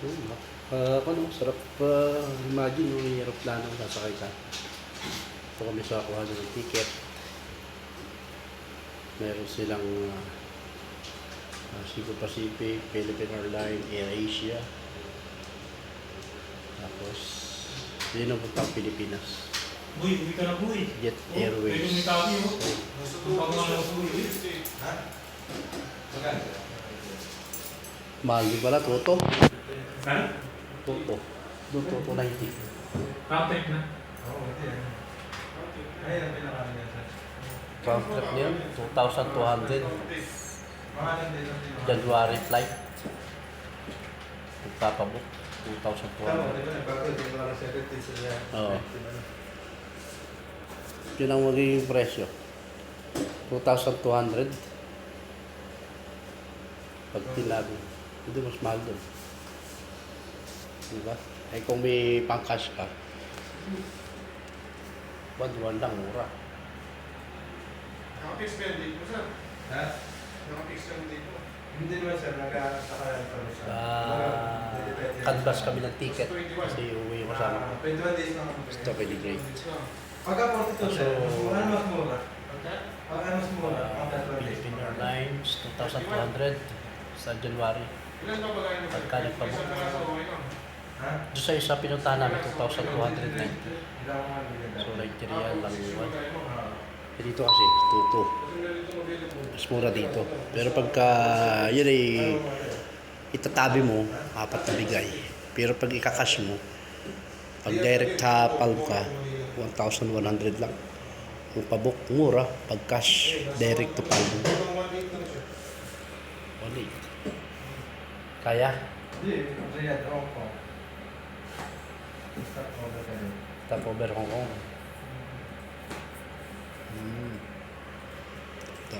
Hmm, uh, ano, sarap uh, imagine yung may aeroplano sasakay ka. Ito kami sa kuha ng ticket. Meron silang uh, uh, Cebu Pacific, Philippine Airlines, AirAsia. Tapos, yun ang puntang Pilipinas. Uy, uwi ka na uwi. Jet Airways. Pwede umitabi oh. Ang pangalan ko uwi. Mahal din pala, Toto. Ano? Toto. Toto 90. Contact na. Round trip niya, 2,200. January flight. Magpapabook, 2,200. Oo. Yun ang magiging presyo. 2,200. Pag tinabi. Hindi mas mahal doon. Diba? Ay kung may pang-cash ka, buwan-buwan lang, mura. Nakapix ba yung date mo, sir? Ha? Nakapix yung date mo. Hindi naman sir, nagkasakayan pa rin siya. Ah, canvas kami ng ticket kasi uwi ko sa Ah, 21 days na kami. Gusto ko degrade. Pagka 42 sir, ano mas mura? Pag ano mas mura? Pagka 21 days. Philippine Airlines, 2,200 sa January. Ba ba? Pagka nagpabok. Isang peraso, okay lang. Ha? Doon sa isa pinuntahan namin, 2,290. Hindi ako nga bigyan. So, like 3 yan lang yun. Eh, Dito kasi, 2,2. Kasi ganito available. Mas mura dito. Pero pagka yun ay itatabi mo, apat na bigay. Pero pag ikakash mo, pag direct sa palm ka, 1,100 lang. Kung pabook, mura. Pag cash, direct to palm. Siya. Wali. Kaya? Hindi, Riyadh, Hong Kong. Stop over ka rin. Stop over Hong Kong. Hmm. Ito.